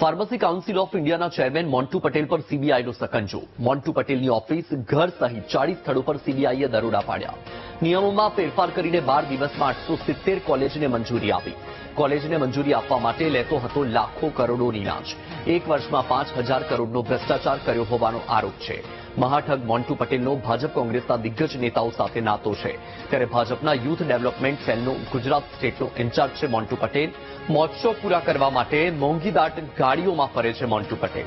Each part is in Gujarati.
ફાર્મસી કાઉન્સિલ ઓફ ઇન્ડિયાના ચેરમેન મોન્ટુ પટેલ પર સીબીઆઈનો સકંજો. મોન્ટુ પટેલની ઓફિસ ઘર સહિત ચાળીસ સ્થળો પર સીબીઆઈએ દરોડા પાડ્યા. નિયમોમાં ફેરફાર કરીને બાર દિવસમાં આઠસો સિત્તેર કોલેજને મંજૂરી આપી. કોલેજને મંજૂરી આપવા માટે લેતો હતો લાખો કરોડોની લાંચ. એક વર્ષમાં પાંચ હજાર કરોડનો ભ્રષ્ટાચાર કર્યો હોવાનો આરોપ છે. મહાઠગ મોન્ટુ પટેલનો ભાજપ કોંગ્રેસના દિગ્ગજ નેતાઓ સાથે નાતો છે. ત્યારે ભાજપના યુથ ડેવલપમેન્ટ સેલનો ગુજરાત સ્ટેટનો ઇન્ચાર્જ છે મોન્ટુ પટેલ. મોજ પૂરા કરવા માટે મોંઘીદાટ ગાડીઓમાં ફરે છે Montu Patel.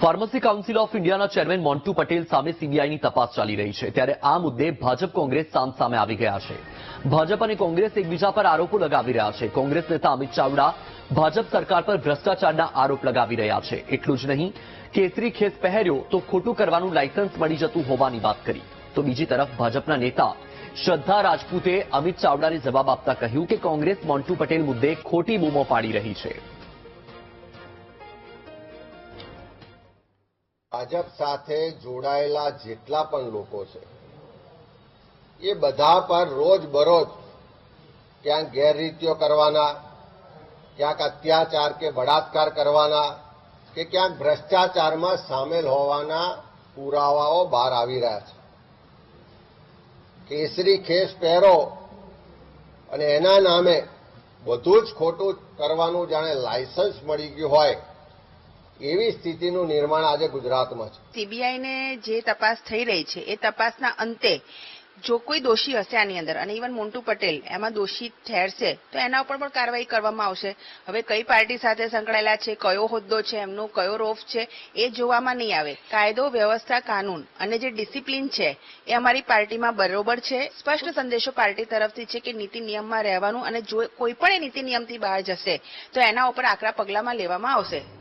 Pharmacy council of ઇન્ડિયાના ચેરમેન મોન્ટુ પટેલ સામે સીબીઆઈની તપાસ ચાલી રહી છે. ત્યારે આ મુદ્દે ભાજપ કોંગ્રેસ સામ સામે આવી ગયા છે. ભાજપ અને કોંગ્રેસ એકબીજા પર આરોપો લગાવી રહ્યા છે. કોંગ્રેસ નેતા અમિત ચાવડા ભાજપ સરકાર પર ભ્રષ્ટાચારના આરોપ લગાવી રહ્યા છે. એટલું જ નહીં, કેસરી ખેસ પહેર્યો તો ખોટું કરવાનું લાયસન્સ મળી જતું હોવાની વાત કરી. તો બીજી તરફ ભાજપના નેતા શ્રદ્ધા રાજપૂતે અમિત ચાવડાને જવાબ આપતા કહ્યું કે કોંગ્રેસ મોન્ટુ પટેલ મુદ્દે ખોટી બૂમો પાડી રહી છે. ભાજપ સાથે જોડાયેલા જેટલા પણ લોકો છે, એ બધા પર રોજ બરોજ ક્યાંક ગેરરીતિઓ કરવાના ક્યાંક અત્યાચાર કે બળાત્કાર કરવાના કે ક્યાંક ભ્રષ્ટાચારમાં સામેલ હોવાના પુરાવાઓ બહાર આવી રહ્યા છે. કેસરી ખેસ પહેરો અને એના નામે બધું જ ખોટું કરવાનું જાણે લાયસન્સ મળી ગયું હોય એવી સ્થિતિનું નિર્માણ આજે ગુજરાતમાં છે. સીબીઆઈને જે તપાસ થઈ રહી છે, એ તપાસના અંતે જો કોઈ દોષી હશે આની અંદર, અને ઇવન મોન્ટુ પટેલ, એમાં દોષી ઠેરશે તો એના ઉપર પણ કાર્યવાહી કરવામાં આવશે. હવે કઈ પાર્ટી સાથે સંકળાયેલા છે, કયો હોદ્દો છે, એમનો કયો રોફ છે, એ જોવામાં નહીં આવે. કાયદો, વ્યવસ્થા, કાનૂન અને જે ડિસિપ્લિન છે, એ અમારી પાર્ટીમાં બરોબર છે. સ્પષ્ટ સંદેશો પાર્ટી તરફથી છે કે નીતિ નિયમમાં રહેવાનું અને જો કોઈ પણ એ નીતિ નિયમથી બહાર જશે, તો એના ઉપર આકરા પગલામાં લેવામાં આવશે.